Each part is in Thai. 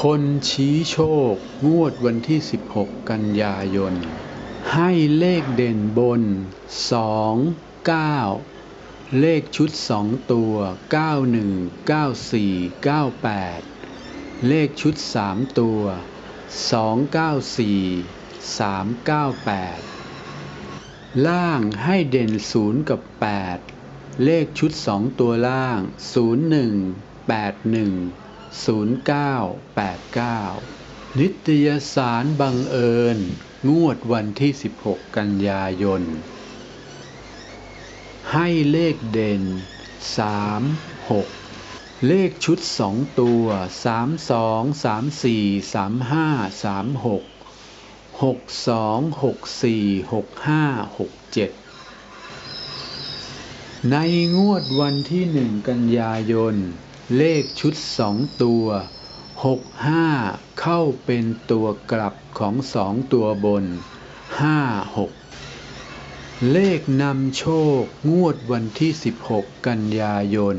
คนชี้โชค งวดวันที่ 16 กันยายน ให้เลขเด่นบน 2 9 เลขชุด 2 ตัว 91 94 98 เลขชุด 3 ตัว 294 398 ล่างให้เด่น 0 กับ 8 เลขชุด 2 ตัวล่าง 01 81 0989 นิตยสารบังเอิญ งวดวันที่ 16 กันยายน ให้เลขเด่น 3 6 เลขชุด 2 ตัว 32 34 35 36 62 64 65 67 ในงวดวันที่ 1 กันยายน เลขชุด2ตัว 65 เข้าเป็นตัวกลับของ2ตัวบน 5 6 เลขนำโชคงวดวันที่ 16 กันยายน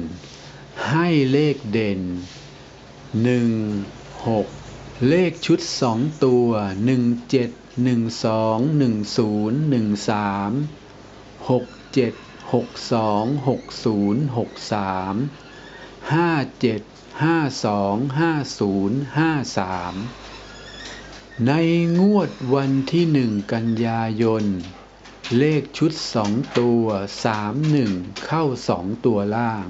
ให้เลขเด่น 1 6 เลขชุด2ตัว 17 12 10 13 67 62 60 63 57 52 50 53ในงวดวันที่หนึ่งกันยายน เลขชุดสองตัวสามหนึ่งเข้าสองตัวล่าง